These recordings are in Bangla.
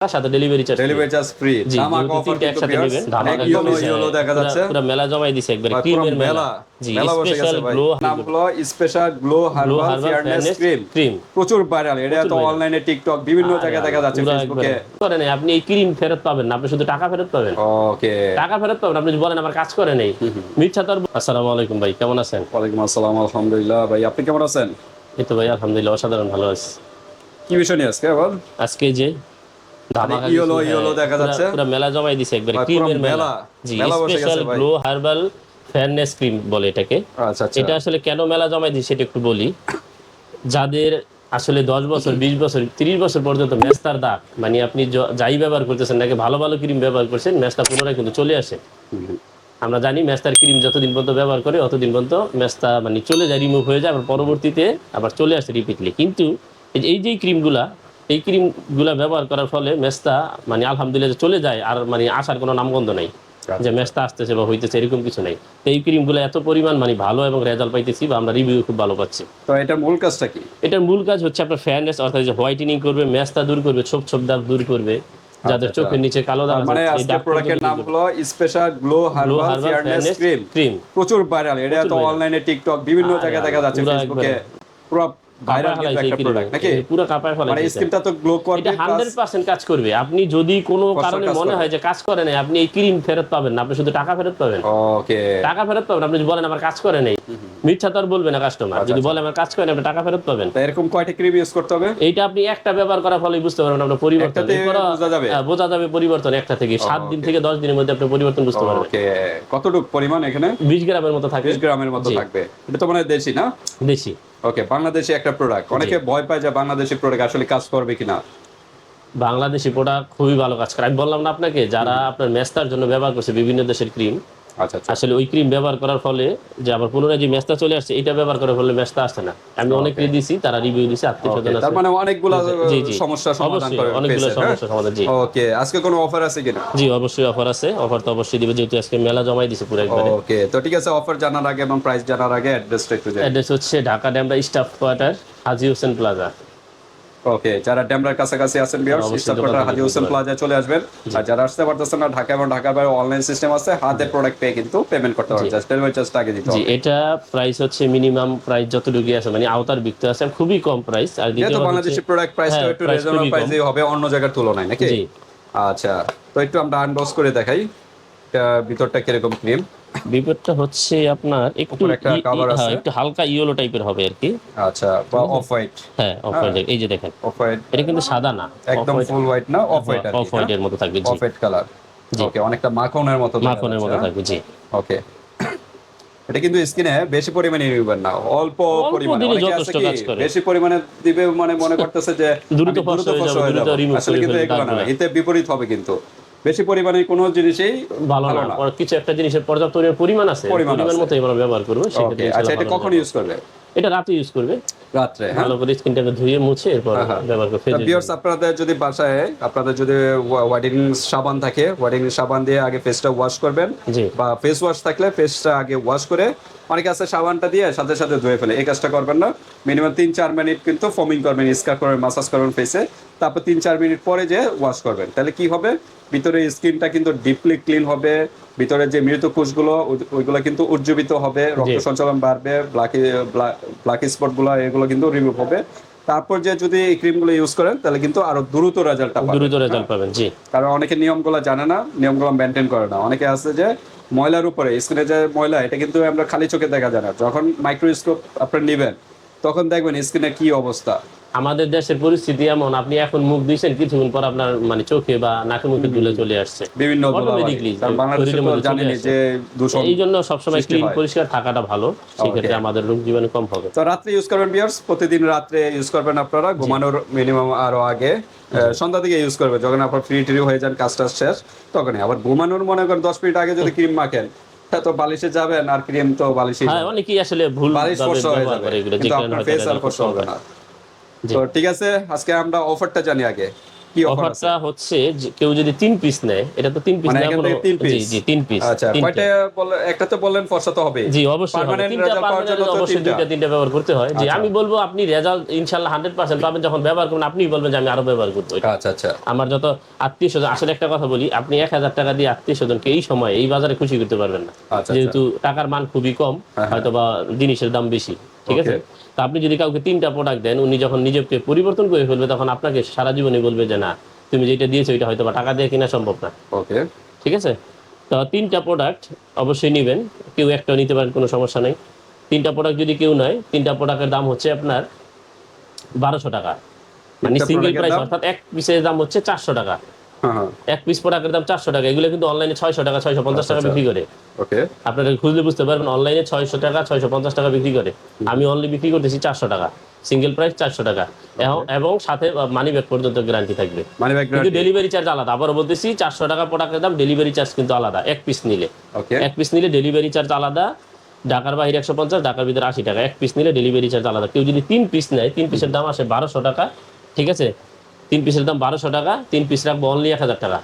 সাথে delivery charge delivery charge free ধামাকা অফার একসাথে নেবেন। ধামাকা ইয়েলো ইয়েলো দেখা যাচ্ছে। পুরা মেলা জমাই দিছে একবারে ক্রিমের মেলা। মেলা। জি স্পেশাল গেছে ভাই। Glow special glow glow herbal herbal fairness fairness cream cream প্রচুর ভাইরাল এটা তো অনলাইনে টিকটক বিভিন্ন জায়গায় দেখা যাচ্ছে ফেসবুকে করে নাই। আপনি এই ক্রিম ফেরত পাবেন না। আপনি শুধু টাকা ফেরত পাবেন। ওকে টাকা ফেরত পাবেন। আপনি বলেন আমার কাজ করে নেই। মিথ্যা তো আর- আসসালামু আলাইকুম ভাই কেমন আছেন? ওয়ালাইকুম আসসালাম আলহামদুলিল্লাহ। ভাই আপনি কেমন আছেন? এই তো ভাই আলহামদুলিল্লাহ অসাধারণ ভালো আছি। কি বিষয় নিয়ে আজকে আবার? আজকে যে ইয়েলো ইয়েলো দেখা যাচ্ছে। পুরা মেলা জমাই দিছে একবারে ক্রিমের মেলা। মেলা, জি মেলা বসে গেছে special glow herbal fairness cream বলে এটাকে। আচ্ছা এটা আসলে কেন মেলা জমাই দিই সেটা একটু বলি। যাদের আসলে দশ বছর বিশ বছর তিরিশ বছর পর্যন্ত মেস্তার দাগ মানে আপনি যাই ব্যবহার করতেছেন নাকি ভালো ভালো ক্রিম ব্যবহার করছেন মেস্তা পুনরায় কিন্তু চলে আসে। আমরা জানি মেস্তার ক্রিম যতদিন পর্যন্ত ব্যবহার করে অতদিন পর্যন্ত মেস্তা মানে চলে যায় রিমুভ হয়ে যায় আবার পরবর্তীতে আবার চলে আসে রিপিটলি কিন্তু এই যে- এই যে ক্রিমগুলা এই ক্রিমগুলা ব্যবহার করার ফলে মেস্তা মানে আলহামদুলিল্লাহ চলে যায় আর মানে আসার কোনো নামগন্ধ নাই। যে মেস্তা আসতেছে বা হইতেছে এরকম কিছু নাই। তো এই ক্রিমগুলো এত পরিমাণ মানে ভালো এবং রেজাল্ট পাইতেছি বা আমরা রিভিউ খুব ভালো পাচ্ছি। তো এটার মূল কাজটা কি? এটার মূল কাজ হচ্ছে আপনার ফেয়ারনেস অর্থাৎ যে হোয়াইটেনিং করবে মেস্তা দূর করবে ছোপ ছোপ দাগ দূর করবে। যাদের চোখের নিচে কালো দাগ মানে আজকে প্রোডাক্টের নাম হলো special glow herbal fairness cream cream প্রচুর ভাইরাল এটা তো অনলাইনে টিকটক বিভিন্ন জায়গায় দেখা যাচ্ছে ফেসবুকে পুরো পুরো কাপায় মানে স্কিনটা তো গ্লো করবে এটা কাজ করবে। আপনি যদি কোনো কারণে মনে হয় যে কাজ করে নাই আপনি এই ক্রিম ফেরত পাবেন না আপনি শুধু টাকা ফেরত পাবেন। ওকে টাকা ফেরত পাবেন আপনি বলেন আমার কাজ করে নেই মিথ্যা তো আর বলবে না কাস্টমার যদি বলে আমার কাজ করে আপনি টাকা ফেরত পাবেন। এরকম কয়টা ক্রিম ইউজ করতে হবে? এইটা আপনি একটা ব্যবহার করার ফলে বুঝতে পারবেন আপনার পরিবর্তন। বোঝা যাবে? হ্যাঁ, বোঝা যাবে পরিবর্তন একটা থেকে। সাত দিন থেকে দশ দিনের মধ্যে আপনি পরিবর্তন বুঝতে পারবেন। ওকে কতটুকু পরিমাণ এখানে? বিশ গ্রামের মতো থাকে বিশ গ্রামের মতো থাকবে। এটা তো মানে দেশি না? দেশি। ওকে বাংলাদেশে একটা প্রোডাক্ট অনেকে ভয় পায় যে বাংলাদেশি প্রোডাক্ট আসলে কাজ করবে কিনা। বাংলাদেশি প্রোডাক্ট খুবই ভালো কাজ করে। আমি বললাম না আপনাকে যারা আপনার মেস্তার জন্য ব্যবহার করছে বিভিন্ন দেশের ক্রিম আসলে ওই ক্রিম ব্যবহার করার ফলে যে আবার পুনরায় যে মেস্তা চলে আসছে এটা ব্যবহার করার ফলে মেস্তা আসছে না। আমি অনেককে দিছি তারা রিভিউ দিছে আত্মীয় স্বজন তার মানে অনেকগুলো। সমস্যা সমাধান করে অনেকগুলো হ্যাঁ? সমস্যা সমাধান জি। ওকে আজকে কোনো অফার আছে কিনা? জি অবশ্যই অফার আছে। অফার তো অবশ্যই দিবে যেহেতু আজকে মেলা জমাই দিছে পুরো একবারে। ওকে তো ঠিক আছে অফার জানার আগে এবং প্রাইস জানার আগে অ্যাড্রেসটা একটু জানি। অ্যাড্রেস হচ্ছে Dhaka Demra staff quarter Haji Hossain plaza. Okay যারা ড্যামরার কাছাকাছি আছেন বিয়ার অবশ্যই হাজি হোসেন প্লাজায় চলে আসবেন। আর যারা আসতে পারতেছেন না ঢাকা এবং ঢাকার বাইরে অনলাইন সিস্টেম আছে হাতে প্রোডাক্ট পেয়ে কিন্তু পেমেন্ট করতে পারবেন। জাস্ট ডেলিভারি চার্জটা আগে দিতে হবে। এটা প্রাইস হচ্ছে মিনিমাম প্রাইস যতটুকু আছে মানে আওতার বিক্রি আছে খুবই কম প্রাইস আর দ্বিতীয় বাংলাদেশি প্রোডাক্ট প্রাইসটা হ্যাঁ, একটু price রিজনেবল খুবই প্রাইসে হবে অন্য জায়গার তুলনায় নাকি? আচ্ছা তো একটু আমরা আনবক্স করে দেখাই। ভিতরটা কীরকম ক্রিম বিপদটা হচ্ছে আপনার একটু হ্যাঁ। একটু হালকা ইয়েলো টাইপের হবে আর কি। আচ্ছা বা অফ হোয়াইট হ্যাঁ অফ হোয়াইট এই যে দেখেন। অফ হোয়াইট এটা কিন্তু সাদা না। একদম ফুল হোয়াইট না অফ হোয়াইট আর অফ হোয়াইটের মতো থাকবে জি। অফ হোয়াইট কালার ওকে অনেকটা মাখনের মতো মাখনের মতো থাকবে জি। হ্যাঁ? ওকে এটা কিন্তু স্কিনে বেশি পরিমাণে নিবেন না অল্প পরিমাণে। অনেকে আছে কি বেশি পরিমাণে দিবে মানে মনে করতেছে যে দ্রুত ফর্সা হয়ে যাব, হয়ে দ্রুত। আসলে করে কিন্তু এগুলো না এতে বিপরীত হবে কিন্তু। বেশি পরিমাণে কোনো জিনিসই ভালো না। কিছু একটা জিনিসের পর্যাপ্ত পরিমাণ আছে। পরিমাণ মতো আমরা ব্যবহার করব আচ্ছা এটা কখন। ইউজ করবে? এটা রাতে ইউজ করবে। রাত্রে হ্যাঁ। ভালো করে স্কিনটাকে ধুয়ে মুছে এরপর ব্যবহার করে ফেলে আপনাদের যদি বাসায় আপনাদের যদি ওয়াডিং সাবান থাকে ওয়াডিং সাবান দিয়ে আগে ফেসটা ওয়াশ করবেন। বা ফেস ওয়াশ থাকলে ফেসটা আগে ওয়াশ করে অনেকে আছে সাবানটা দিয়ে সাথে সাথে ধুয়ে ফেলে। এই কাজটা করবেন না। মিনিমাম তিন চার মিনিট কিন্তু ফোমিং করবেন স্কার করবেন মাসাজ করবেন ফেসে তারপর তিন চার মিনিট পরে যে ওয়াশ করবেন। তাহলে কি হবে? ভিতরে স্কিনটা কিন্তু ডিপলি ক্লিন হবে ভিতরে যে মৃত কোষগুলো ওইগুলো কিন্তু উজ্জীবিত হবে রক্ত সঞ্চালন বাড়বে ব্ল্যাক ব্ল্যাক স্পটগুলো এগুলো কিন্তু রিমুভ হবে। তারপর যে যদি এই ক্রিমগুলো ইউজ করেন তাহলে কিন্তু আরও দ্রুত রেজাল্টটা পাবেন। দ্রুত রেজাল্ট পাবেন জি। কারণ অনেকে নিয়মগুলো জানে না নিয়মগুলো মেনটেন করে না। অনেকে আছে যে ময়লার উপরে স্কিনে যে ময়লা এটা কিন্তু আমরা খালি চোখে দেখা যায় না। যখন মাইক্রোস্কোপ আপনার নেবেন তখন দেখবেন স্কিনের কি অবস্থা। আমাদের দেশের পরিস্থিতি এমন আপনি এখন মুখ দিয়েছেন কিছুক্ষণ পর আপনার মানে চোখে বা নাকে মুখে ধুলে চলে আসছে। বিভিন্ন। যে এই জন্য সবসময় ক্লিন পরিষ্কার থাকাটা ভালো। সেক্ষেত্রে আমাদের রোগ জীবাণু কম হবে। তো রাত্রে ইউজ করবেন বিয়ার্স প্রতিদিন রাত্রে ইউজ করবেন আপনারা ঘুমানোর মিনিমাম আরও আগে। সন্ধ্যা থেকে ইউজ করবেন যখন আপনার ফ্রি ট্রি হয়ে যান কাজটা শেষ তখনই। আবার ঘুমানোর মনে করেন দশ মিনিট আগে যদি ক্রিম মাখেন তো বালিশে যাবেন আর ক্রিম তো বালিশে হ্যাঁ অনেকেই আসলে ভুল বালিশ ফর্সা হয়ে যাবে। কিন্তু আপনার ফেস আর ফর্সা হবে না। তো ঠিক আছে আজকে আমরা অফারটা জানি আগে। কি অফারটা হচ্ছে কেউ যদি তিন পিস নেয় এটা তো তিন পিস না তিন জি জি তিন পিস আচ্ছা কয়টা বলে একটা তো বললেন ফর্সা তো হবে জি অবশ্যই তিনটা পাওয়ার জন্য তো অবশ্যই দুইটা তিনটা ব্যবহার করতে হয়। যে আচ্ছা। আমি বলব আপনি রেজাল্ট ইনশাআল্লাহ হান্ড্রেড পার্সেন্ট পাবেন। যখন ব্যবহার করবেন আপনি বলবেন যে আমি আরও ব্যবহার করব। আচ্ছা আচ্ছা। আমার যত আত্মীয় স্বজন আসলে একটা কথা বলি আপনি এক হাজার টাকা দিয়ে আত্মীয় স্বজনকে এই সময় এই বাজারে খুশি করতে পারবেন না। আচ্ছা, যেহেতু টাকার মান খুবই কম হ্যাঁ, হয়তো বা জিনিসের দাম বেশি। ঠিক আছে. তা আপনি যদি কাউকে তিনটা প্রোডাক্ট দেন উনি যখন নিজেকে পরিবর্তন করে ফেলবে তখন আপনাকে সারা জীবনে বলবে যে না তুমি যেটা দিয়েছ এটা হয়তো বা টাকা দিয়ে কিনা সম্ভব না। ওকে ঠিক আছে? তো তিনটা প্রোডাক্ট অবশ্যই নেবেন। কেউ একটা নিতে পারেন কোনো সমস্যা নেই। তিনটা প্রোডাক্ট যদি কেউ নেয় তিনটা প্রোডাক্টের দাম হচ্ছে আপনার বারোশো টাকা। মানে সিঙ্গেল প্রাইস অর্থাৎ এক পিসের দাম হচ্ছে চারশো টাকা। এক পিস প্রোডাক্টের দাম চারশো টাকা এগুলো কিন্তু অনলাইনে ছয়শো টাকা ছয়শো পঞ্চাশ টাকা আচ্ছা, বিক্রি করে। ওকে। আপনারা খুঁজলে বুঝতে পারবেন অনলাইনে ছয়শো টাকা ছয়শো পঞ্চাশ টাকা বিক্রি করে। আমি অনলি বিক্রি করতেছি চারশো টাকা। সিঙ্গেল প্রাইস চারশো টাকা। এবং- এবং সাথে মানি ব্যাগ পর্যন্ত গ্যারান্টি থাকবে। কিন্তু ডেলিভারি চার্জ আলাদা। আবার বলতেছি চারশো টাকা প্রোডাক্টের দাম ডেলিভারি চার্জ কিন্তু আলাদা এক পিস নিলে। এক পিস নিলে ডেলিভারি চার্জ আলাদা। ঢাকার বাইরে একশো পঞ্চাশ ঢাকার ভিতরে আশি টাকা। এক পিস নিলে ডেলিভারি চার্জ আলাদা। কেউ যদি তিন পিস নেয় তিন পিসের দাম আসে বারোশো টাকা। ঠিক আছে? তিন পিসের দাম বারোশো টাকা তিন পিস রাখব অনলি এক হাজার টাকা।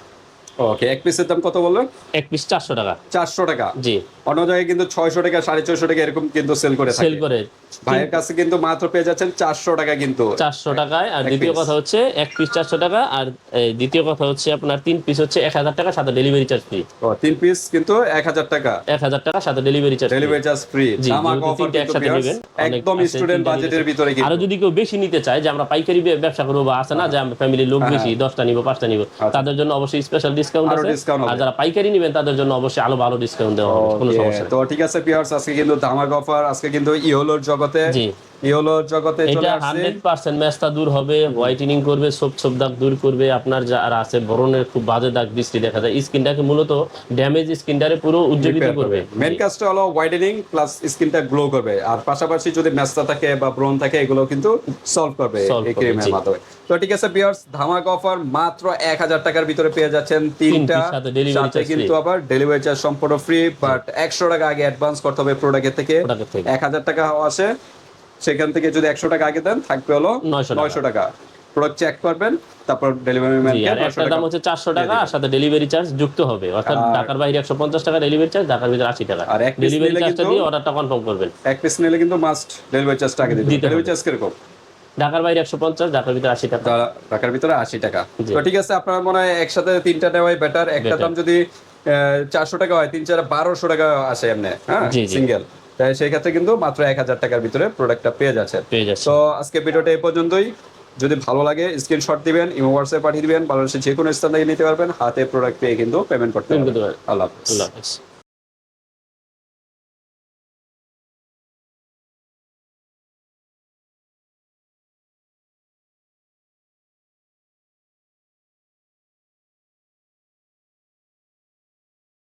ওকে এক পিসের দাম কত বললেন? এক পিস চারশো টাকা। চারশো টাকা। জি। অন্য জায়গায় কিন্তু ছয়শো টাকা সাড়ে ছয়শো টাকা এরকম কিন্তু সেল করে সেল করে। ভাইয়ের কাছে কিন্তু মাত্র পেয়ে যাচ্ছেন চারশো টাকা কিন্তু। চারশো টাকায়। আর দ্বিতীয় কথা হচ্ছে এক পিস চারশো টাকা। আর দ্বিতীয় কথা হচ্ছে আপনার তিন পিস হচ্ছে এক হাজার টাকা সাথে ডেলিভারি চার্জ ফ্রি তিন পিস কিন্তু এক হাজার টাকা। এক হাজার টাকা সাথে delivery charge delivery charge free একসাথে নেবেন, একদম স্টুডেন্ট বাজেটের ভিতরে আরও যদি কেউ বেশি নিতে চায় যে আমরা পাইকারি ব্যবসা করব বা আছে না যে আমরা ফ্যামিলির লোক বেশি দশটা নিবো পাঁচটা নিবো তাদের জন্য অবশ্যই স্পেশাল ডিসকাউন্ট আরও আছে। আর যারা পাইকারি নেবেন তাদের জন্য অবশ্যই আরও ভালো ডিসকাউন্ট দেওয়া হবে কোনো সমস্যা তো ঠিক আছে পিয়ার্স আজকে কিন্তু ধামাক অফার আজকে কিন্তু ইওলোর জগতে জি। ইওলোর জগতে চলে এটা আসছে। হান্ড্রেড পার্সেন্ট ম্যাচটা দূর হবে হোয়াইটেনিং করবে সোপ সোপ দাগ দূর করবে আপনার যারা আছে বরণের খুব বাজে দাগ দেখা যায়। স্কিনটাকে মূলত ড্যামেজ স্কিনটারে পুরো উজ্জ্বলিত করবে। মেন কাজটা হলো হোয়াইটেনিং প্লাস স্কিনটা গ্লো করবে। আর পাশাপাশি যদি মেস্তা থাকে বা ব্রন থাকে এগুলো কিন্তু সলভ করবে এই ক্রিমের মাধ্যমে। তো ঠিক আছে পিয়ার্স ধামাক অফার মাত্র এক হাজার টাকার ভিতরে পেয়ে যাচ্ছেন তিনটা। সাথে কিন্তু আবার ডেলিভারি চার্জ সম্পূর্ণ ফ্রি বাট একশো টাকা আগে অ্যাডভান্স করতে হবে প্রোডাক্টের থেকে। Product থেকে। এক হাজার টাকা আসে। সেখান থেকে যদি একশো টাকা আগে দেন থাকবে হলো 900 নয়শো টাকা। প্রোডাক্ট চেক করবেন তারপর ডেলিভারি একটা দাম হচ্ছে চারশো টাকা আর সাথে ডেলিভারি চার্জ যুক্ত হবে। অর্থাৎ ঢাকার বাইরে একশো পঞ্চাশ টাকা ডেলিভারি চার্জ ঢাকার ভিতরে আশি টাকা। আর এক ডেলিভারি চার্জটা দিয়ে অর্ডারটা কনফার্ম করবেন। এক পিস নিলে কিন্তু মাস্ট ডেলিভারি চার্জটা আগে দিতে। ডেলিভারি চার্জ কীরকম? ঢাকার বাইরে একশো পঞ্চাশ ঢাকার ভিতরে আশি টাকা। তা টাকার ভিতরে আশি টাকা। তো ঠিক আছে আপনার মনে হয় একসাথে তিনটা নেওয়াই বেটার একটা দাম যদি চারশো টাকা হয় তিন চার বারোশো টাকা আসে এমনি হ্যাঁ। সিঙ্গেল তাই সেই ক্ষেত্রে কিন্তু মাত্র এক হাজার টাকার ভিতরে প্রোডাক্টটা পেয়ে যাচ্ছে তো আজকে ভিডিওটা এই পর্যন্তই। যদি ভালো লাগে স্ক্রিনশট দিবেন ইমো হোয়াটসঅ্যাপ পাঠিয়ে দিবেন বাংলাদেশের যে কোনো স্থান থেকে নিতে পারবেন। হাতে প্রোডাক্ট পেয়ে কিন্তু পেমেন্ট করতে পারবেন। আল্লাহ হাফেজ।